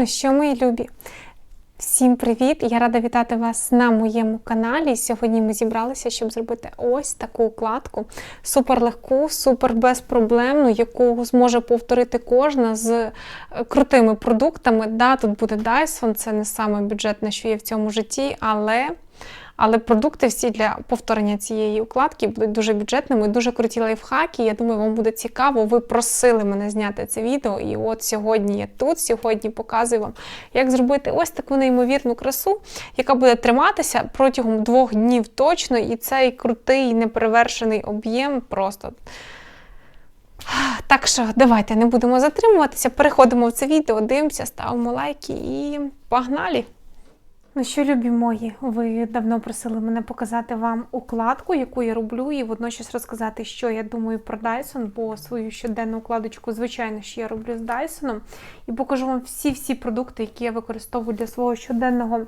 Ну що, мої любі? Всім привіт! Я рада вітати вас на моєму каналі. Сьогодні ми зібралися, щоб зробити ось таку укладку. Супер легку, супер безпроблемну, яку зможе повторити кожна з е, крутими продуктами. Да, тут буде Dyson, це не саме бюджетне, що є в цьому житті, але. Але продукти всі для повторення цієї укладки будуть дуже бюджетними, дуже круті лайфхаки. Я думаю, вам буде цікаво. Ви просили мене зняти це відео, і от сьогодні я тут. Сьогодні показую вам, як зробити ось таку неймовірну красу, яка буде триматися протягом двох днів точно. І цей крутий, неперевершений об'єм просто. Так що давайте не будемо затримуватися, переходимо в це відео, дивимося, ставимо лайки і погнали! Ну що, любі мої, ви давно просили мене показати вам укладку, яку я роблю, і водночас розказати, що я думаю про Dyson, бо свою щоденну укладочку, звичайно, що я роблю з Dyson. І покажу вам всі-всі продукти, які я використовую для свого щоденного.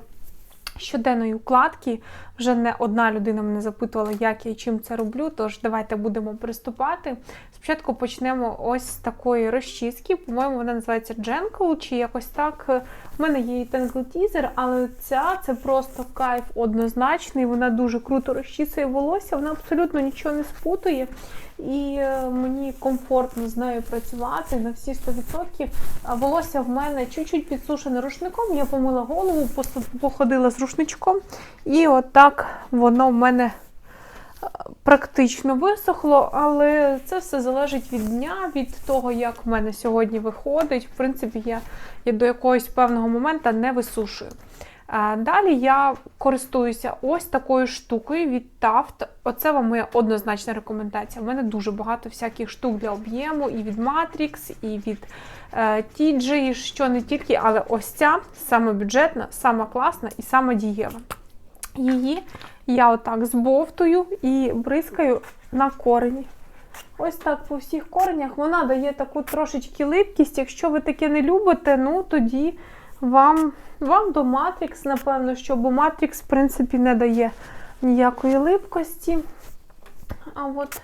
Щоденної укладки вже не одна людина мене запитувала, як я і чим це роблю. Тож давайте будемо приступати. Спочатку почнемо ось з такої розчіски. По-моєму, вона називається Gentle, чи якось так. У мене є і Teaser, але ця це просто кайф однозначний. Вона дуже круто розчісує волосся, вона абсолютно нічого не спутує. І е, мені комфортно з нею працювати на всі 100%. А Волосся в мене чуть-чуть підсушене рушником. Я помила голову, походила з рушничком, і отак воно в мене е, практично висохло, але це все залежить від дня, від того, як в мене сьогодні виходить. В принципі, я, я до якогось певного моменту не висушую. Далі я користуюся ось такою штукою від Taft. Оце вам моя однозначна рекомендація. У мене дуже багато всяких штук для об'єму, і від Matrix, і від е, TJ, що не тільки, але ось ця саме бюджетна, сама класна і сама дієва. Її я отак збовтую і бризкаю на корені. Ось так по всіх коренях вона дає таку трошечки липкість. Якщо ви таке не любите, ну тоді вам вам до Матрікс, напевно, що, бо Матрікс, в принципі, не дає ніякої липкості. А от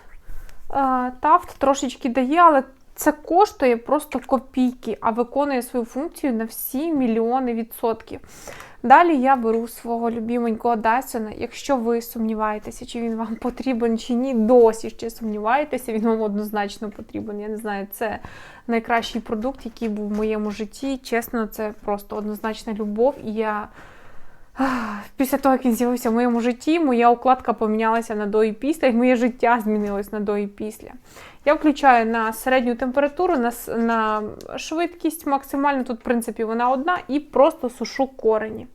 Тафт трошечки дає, але це коштує просто копійки, а виконує свою функцію на всі мільйони відсотків. Далі я беру свого любіменького Дайсона. Якщо ви сумніваєтеся, чи він вам потрібен чи ні, досі ще сумніваєтеся, він вам однозначно потрібен. Я не знаю, це найкращий продукт, який був в моєму житті. Чесно, це просто однозначна любов. І я після того, як він з'явився в моєму житті, моя укладка помінялася на до і після, і моє життя змінилось на до і після. Я включаю на середню температуру, на на швидкість максимальну, тут, в принципі, вона одна, і просто сушу корені.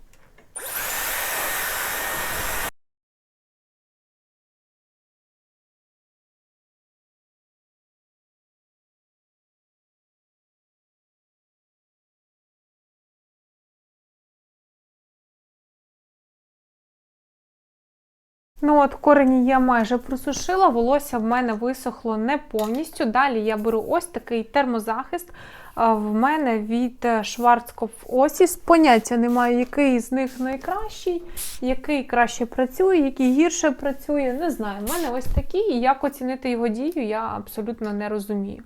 Ну от корені я майже просушила, волосся в мене висохло не повністю. Далі я беру ось такий термозахист. В мене від Schwarzkopf Osis. Поняття немає, який з них найкращий, який краще працює, який гірше працює. Не знаю. У мене ось такий, і як оцінити його дію, я абсолютно не розумію.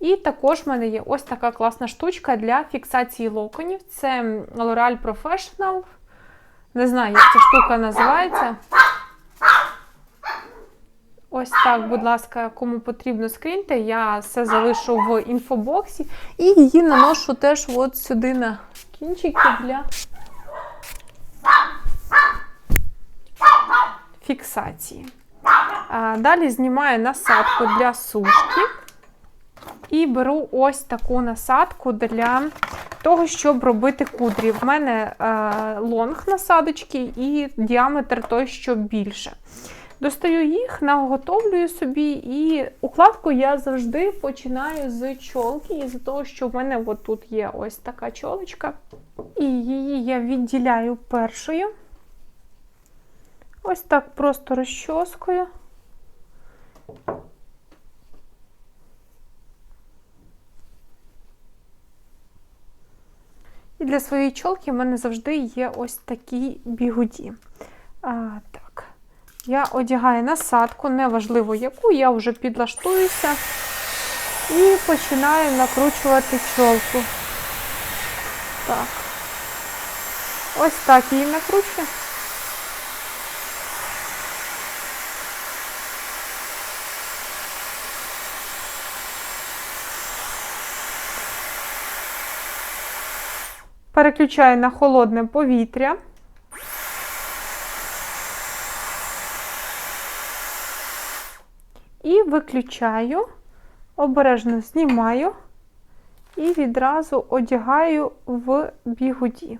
І також в мене є ось така класна штучка для фіксації локонів. Це L'Oreal Professional. Не знаю, як ця штука називається. Ось так, будь ласка, кому потрібно скріньте, я все залишу в інфобоксі. І її наношу теж от сюди на кінчики для фіксації. Далі знімаю насадку для сушки. І беру ось таку насадку для того, щоб робити кудрі. В мене е, лонг насадочки і діаметр той, що більше. Достаю їх, наготовлюю собі, і укладку я завжди починаю з чолки, із-за того, що в мене от тут є ось така чолочка. І її я відділяю першою. Ось так просто розчоскою. І для своєї чолки в мене завжди є ось такі бігуді. Я одягаю насадку, неважливо яку, я вже підлаштуюся і починаю накручувати чолку. так. Ось так її накручую. Переключаю на холодне повітря. І виключаю, обережно знімаю і відразу одягаю в бігуді.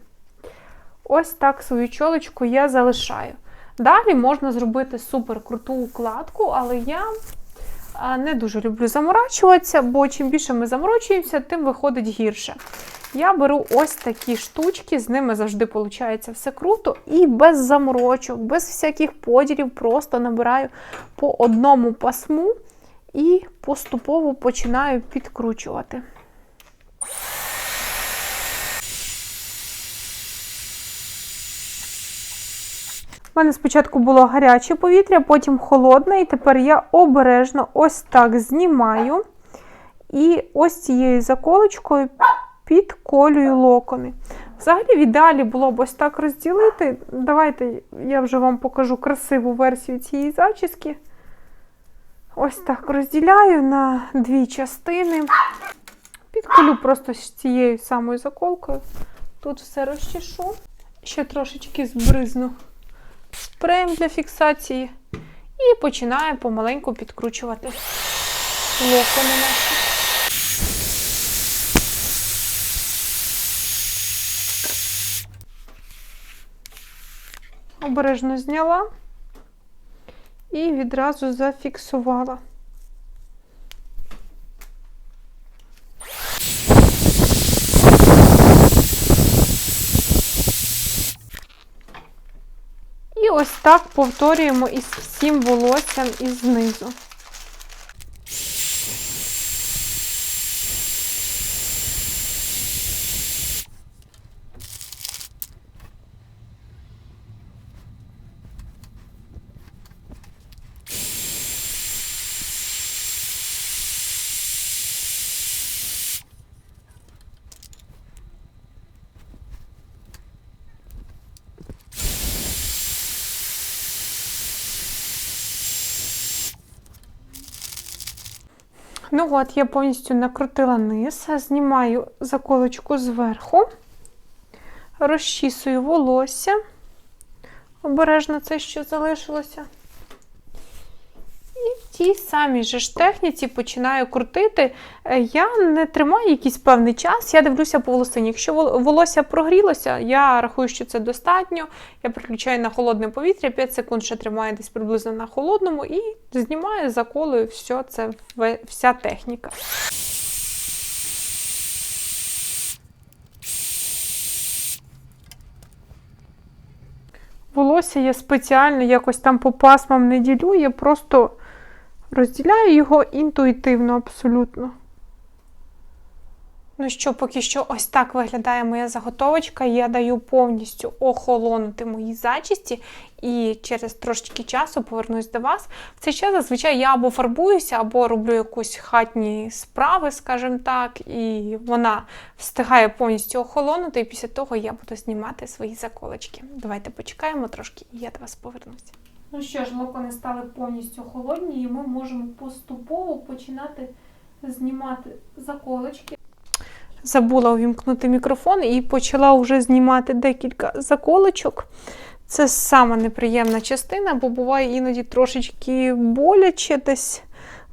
Ось так свою чолочку я залишаю. Далі можна зробити супер круту укладку, але я не дуже люблю заморачуватися, бо чим більше ми заморочуємося, тим виходить гірше. Я беру ось такі штучки, з ними завжди виходить все круто. І без заморочок, без всяких поділів, просто набираю по одному пасму і поступово починаю підкручувати. У мене спочатку було гаряче повітря, потім холодне, і тепер я обережно ось так знімаю. І ось цією заколочкою підколюю локони. Взагалі, в ідеалі було б ось так розділити. Давайте я вже вам покажу красиву версію цієї зачіски. Ось так розділяю на дві частини. Підколю просто з цією самою заколкою. Тут все розчешу. Ще трошечки збризну спреєм для фіксації. І починаю помаленьку підкручувати локони наші. Обережно зняла і відразу зафіксувала. Ось так повторюємо із всім волоссям із знизу. Ну от, я повністю накрутила низ, знімаю заколочку зверху, розчісую волосся, обережно це, що залишилося. В тій самій же ж техніці починаю крутити. Е, Я не тримаю якийсь певний час, я дивлюся по волосині. Якщо волосся прогрілося, я рахую, що це достатньо. Я переключаю на холодне повітря, 5 секунд ще тримаю десь приблизно на холодному і знімаю, заколую все це вся техніка. Волосся я спеціально якось там по пасмам не ділю, я просто розділяю його інтуїтивно абсолютно. Ну що, поки що ось так виглядає моя заготовочка. Я даю повністю охолонути моїй зачісті і через трошечки часу повернусь до вас. В цей час зазвичай я або фарбуюся, або роблю якусь хатні справи, скажімо так, і вона встигає повністю охолонути, і після того я буду знімати свої заколочки. Давайте почекаємо трошки, і я до вас повернуся. Ну що ж, локони стали повністю холодні, і ми можемо поступово починати знімати заколочки. Забула увімкнути мікрофон і почала вже знімати декілька заколочок. Це сама неприємна частина, бо буває іноді трошечки боляче десь.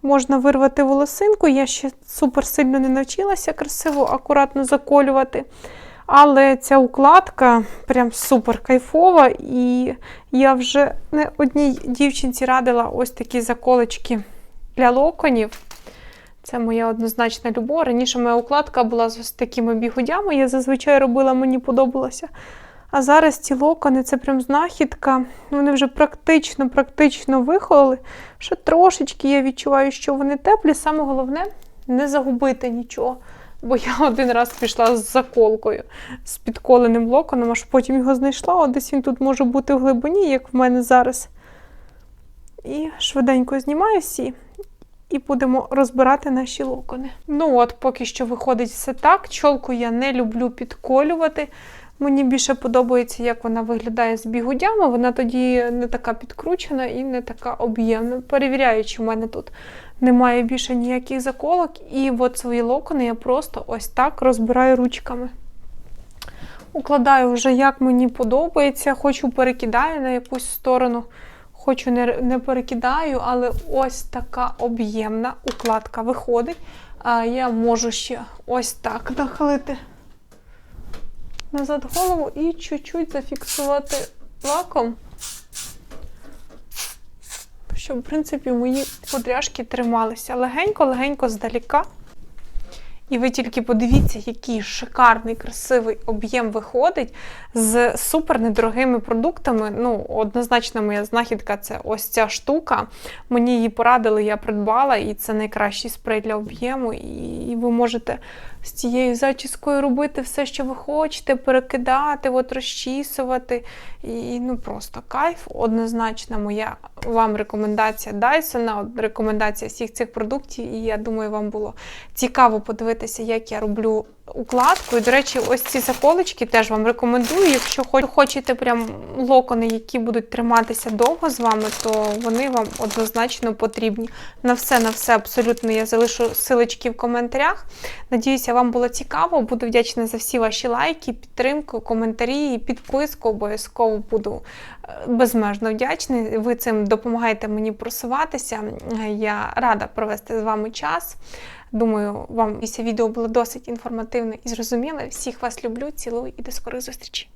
Можна вирвати волосинку. Я ще супер сильно не навчилася красиво, акуратно заколювати. Але ця укладка прям супер кайфова, і я вже не одній дівчинці радила ось такі заколочки для локонів. Це моя однозначна любов. Раніше моя укладка була з ось такими бігудями, я зазвичай робила, мені подобалося. А зараз ці локони це прям знахідка. Вони вже практично, практично вихололи. Ще трошечки я відчуваю, що вони теплі. Саме головне не загубити нічого. Бо я один раз пішла з заколкою, з підколеним локоном, аж потім його знайшла. От десь він тут може бути в глибині, як в мене зараз. І швиденько знімаю всі. і будемо розбирати наші локони. Ну от, поки що виходить все так. Чолку я не люблю підколювати. Мені більше подобається, як вона виглядає з бігудями. Вона тоді не така підкручена і не така об'ємна. Перевіряю, чи в мене тут немає більше ніяких заколок. І от свої локони я просто ось так розбираю ручками. Укладаю вже як мені подобається, хочу перекидаю на якусь сторону, хочу не, не перекидаю, але ось така об'ємна укладка виходить. А я можу ще ось так нахилити назад голову і чуть-чуть зафіксувати лаком, щоб, в принципі, мої кудряшки трималися легенько-легенько здаліка. І ви тільки подивіться, який шикарний, красивий об'єм виходить з супер недорогими продуктами. Ну, однозначно, моя знахідка це ось ця штука. Мені її порадили, я придбала, і це найкращий спрей для об'єму. І ви можете з цією зачіскою робити все, що ви хочете, перекидати, от розчісувати. І ну просто кайф. Однозначно, моя вам рекомендація Dyson, рекомендація всіх цих продуктів. І я думаю, вам було цікаво подивитися, як я роблю укладку. І, до речі, ось ці заколочки теж вам рекомендую. Якщо хочете прям локони, які будуть триматися довго з вами, то вони вам однозначно потрібні. На все, на все абсолютно я залишу силочки в коментарях. Надіюся, вам було цікаво. Буду вдячна за всі ваші лайки, підтримку, коментарі і підписку. Обов'язково буду е, безмежно вдячна. Ви цим допомагаєте мені просуватися. Я рада провести з вами час. Думаю, вам це відео було досить інформативне і зрозуміле. Всіх вас люблю, цілую і до скорих зустрічей.